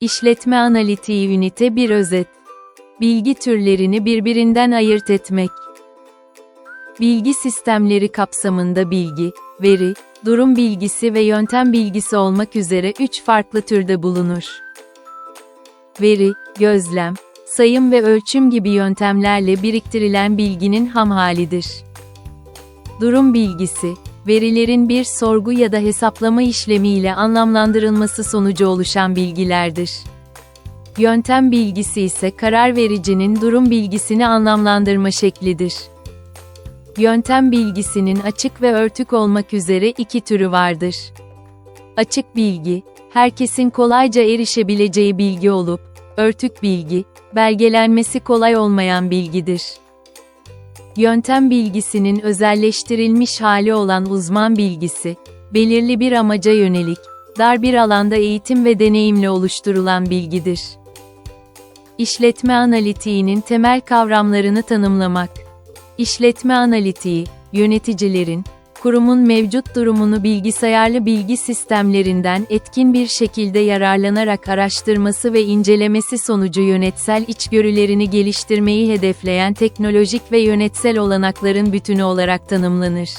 İşletme analitiği ünite bir özet. Bilgi türlerini birbirinden ayırt etmek. Bilgi sistemleri kapsamında bilgi, veri, durum bilgisi ve yöntem bilgisi olmak üzere üç farklı türde bulunur. Veri, gözlem, sayım ve ölçüm gibi yöntemlerle biriktirilen bilginin ham halidir. Durum bilgisi, verilerin bir sorgu ya da hesaplama işlemi ile anlamlandırılması sonucu oluşan bilgilerdir. Yöntem bilgisi ise karar vericinin durum bilgisini anlamlandırma şeklidir. Yöntem bilgisinin açık ve örtük olmak üzere iki türü vardır. Açık bilgi, herkesin kolayca erişebileceği bilgi olup, örtük bilgi, belgelenmesi kolay olmayan bilgidir. Yöntem bilgisinin özelleştirilmiş hali olan uzman bilgisi, belirli bir amaca yönelik, dar bir alanda eğitim ve deneyimle oluşturulan bilgidir. İşletme analitiğinin temel kavramlarını tanımlamak. İşletme analitiği, yöneticilerin, kurumun mevcut durumunu bilgisayarlı bilgi sistemlerinden etkin bir şekilde yararlanarak araştırması ve incelemesi sonucu yönetsel içgörülerini geliştirmeyi hedefleyen teknolojik ve yönetsel olanakların bütünü olarak tanımlanır.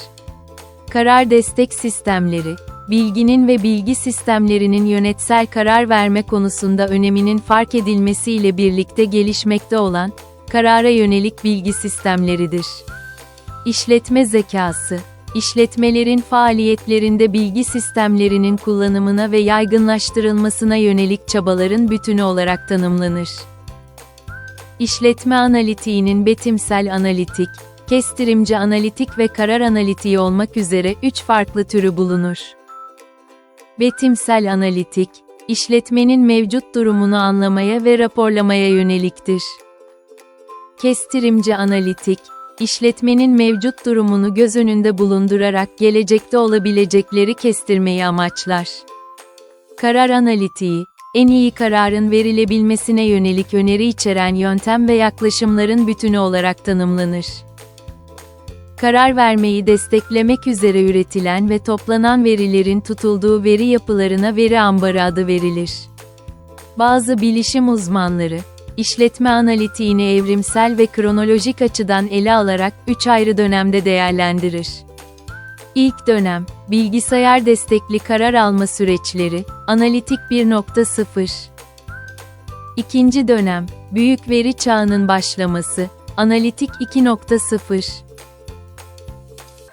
Karar destek sistemleri, bilginin ve bilgi sistemlerinin yönetsel karar verme konusunda öneminin fark edilmesiyle birlikte gelişmekte olan, karara yönelik bilgi sistemleridir. İşletme zekası, işletmelerin faaliyetlerinde bilgi sistemlerinin kullanımına ve yaygınlaştırılmasına yönelik çabaların bütünü olarak tanımlanır. İşletme analitiğinin betimsel analitik, kestirimci analitik ve karar analitiği olmak üzere üç farklı türü bulunur. Betimsel analitik, işletmenin mevcut durumunu anlamaya ve raporlamaya yöneliktir. Kestirimci analitik, işletmenin mevcut durumunu göz önünde bulundurarak gelecekte olabilecekleri kestirmeyi amaçlar. Karar analitiği, en iyi kararın verilebilmesine yönelik öneri içeren yöntem ve yaklaşımların bütünü olarak tanımlanır. Karar vermeyi desteklemek üzere üretilen ve toplanan verilerin tutulduğu veri yapılarına veri ambarı adı verilir. Bazı bilişim uzmanları, işletme analitiğini evrimsel ve kronolojik açıdan ele alarak üç ayrı dönemde değerlendirir. İlk dönem, bilgisayar destekli karar alma süreçleri, analitik 1.0. İkinci dönem, büyük veri çağının başlaması, analitik 2.0.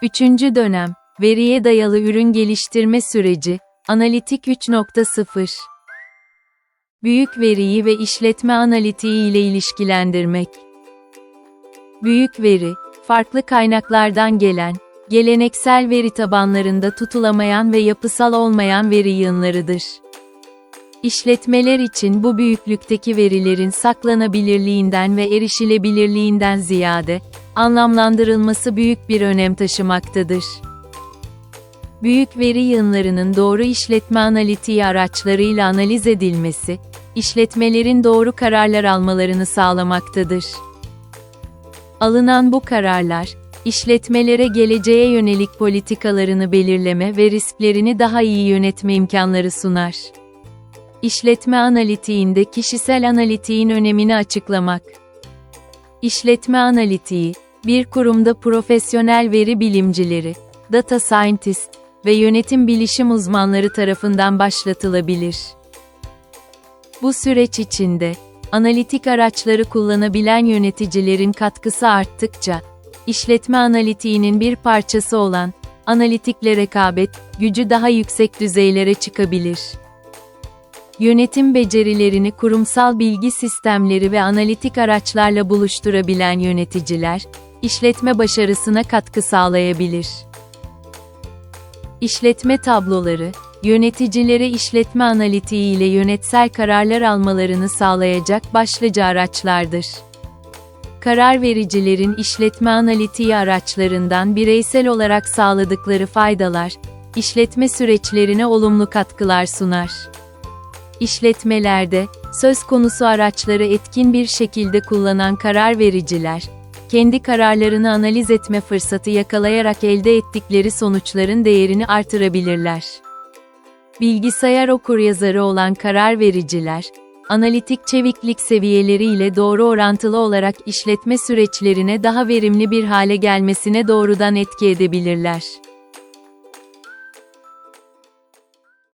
Üçüncü dönem, veriye dayalı ürün geliştirme süreci, analitik 3.0. Büyük veriyi ve işletme analitiği ile ilişkilendirmek. Büyük veri, farklı kaynaklardan gelen, geleneksel veri tabanlarında tutulamayan ve yapısal olmayan veri yığınlarıdır. İşletmeler için bu büyüklükteki verilerin saklanabilirliğinden ve erişilebilirliğinden ziyade, anlamlandırılması büyük bir önem taşımaktadır. Büyük veri yığınlarının doğru işletme analitiği araçlarıyla analiz edilmesi, işletmelerin doğru kararlar almalarını sağlamaktadır. Alınan bu kararlar, işletmelere geleceğe yönelik politikalarını belirleme ve risklerini daha iyi yönetme imkanları sunar. İşletme analitiğinde kişisel analitiğin önemini açıklamak. İşletme analitiği, bir kurumda profesyonel veri bilimcileri, data scientist ve yönetim bilişim uzmanları tarafından başlatılabilir. Bu süreç içinde, analitik araçları kullanabilen yöneticilerin katkısı arttıkça, işletme analitiğinin bir parçası olan, analitikle rekabet, gücü daha yüksek düzeylere çıkabilir. Yönetim becerilerini kurumsal bilgi sistemleri ve analitik araçlarla buluşturabilen yöneticiler, işletme başarısına katkı sağlayabilir. İşletme tabloları, yöneticilere işletme analitiği ile yönetsel kararlar almalarını sağlayacak başlıca araçlardır. Karar vericilerin işletme analitiği araçlarından bireysel olarak sağladıkları faydalar, işletme süreçlerine olumlu katkılar sunar. İşletmelerde, söz konusu araçları etkin bir şekilde kullanan karar vericiler, kendi kararlarını analiz etme fırsatı yakalayarak elde ettikleri sonuçların değerini artırabilirler. Bilgisayar okuryazarı olan karar vericiler, analitik çeviklik seviyeleri ile doğru orantılı olarak işletme süreçlerine daha verimli bir hale gelmesine doğrudan etki edebilirler.